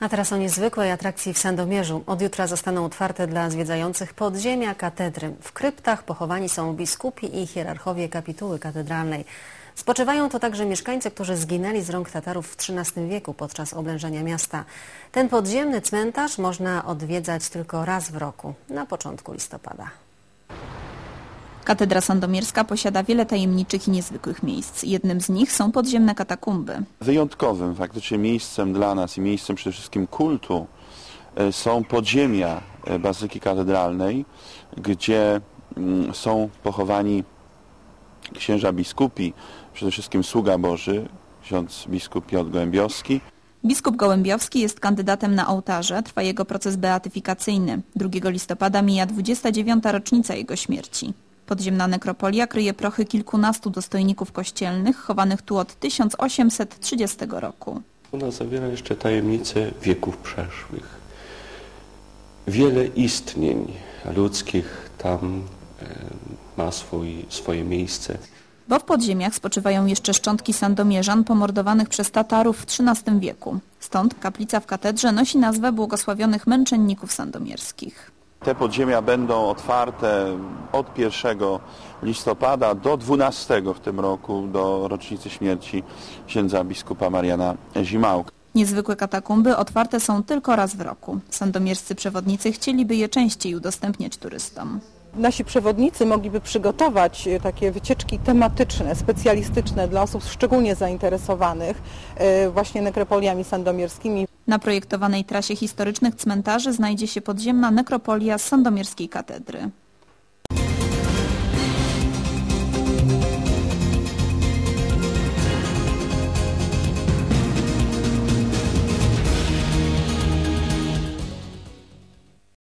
A teraz o niezwykłej atrakcji w Sandomierzu. Od jutra zostaną otwarte dla zwiedzających podziemia katedry. W kryptach pochowani są biskupi i hierarchowie kapituły katedralnej. Spoczywają to także mieszkańcy, którzy zginęli z rąk Tatarów w XIII wieku podczas oblężenia miasta. Ten podziemny cmentarz można odwiedzać tylko raz w roku, na początku listopada. Katedra Sandomierska posiada wiele tajemniczych i niezwykłych miejsc. Jednym z nich są podziemne katakumby. Wyjątkowym faktycznie miejscem dla nas i miejscem przede wszystkim kultu e, są podziemia e, Bazyki Katedralnej, gdzie mm, są pochowani księża biskupi, przede wszystkim sługa Boży, ksiądz biskup Piotr Gołębiowski, Biskup Gołębiowski jest kandydatem na ołtarze, trwa jego proces beatyfikacyjny. 2 listopada mija 29. rocznica jego śmierci. Podziemna nekropolia kryje prochy kilkunastu dostojników kościelnych, chowanych tu od 1830 roku. Ona zawiera jeszcze tajemnice wieków przeszłych. Wiele istnień ludzkich tam e, ma swój, swoje miejsce. Bo w podziemiach spoczywają jeszcze szczątki sandomierzan pomordowanych przez Tatarów w XIII wieku. Stąd kaplica w katedrze nosi nazwę błogosławionych męczenników sandomierskich. Te podziemia będą otwarte od 1 listopada do 12 w tym roku, do rocznicy śmierci księdza biskupa Mariana Zimałka. Niezwykłe katakumby otwarte są tylko raz w roku. Sandomierscy przewodnicy chcieliby je częściej udostępniać turystom. Nasi przewodnicy mogliby przygotować takie wycieczki tematyczne, specjalistyczne dla osób szczególnie zainteresowanych e, właśnie nekropoliami sandomierskimi. Na projektowanej trasie historycznych cmentarzy znajdzie się podziemna nekropolia sandomierskiej katedry.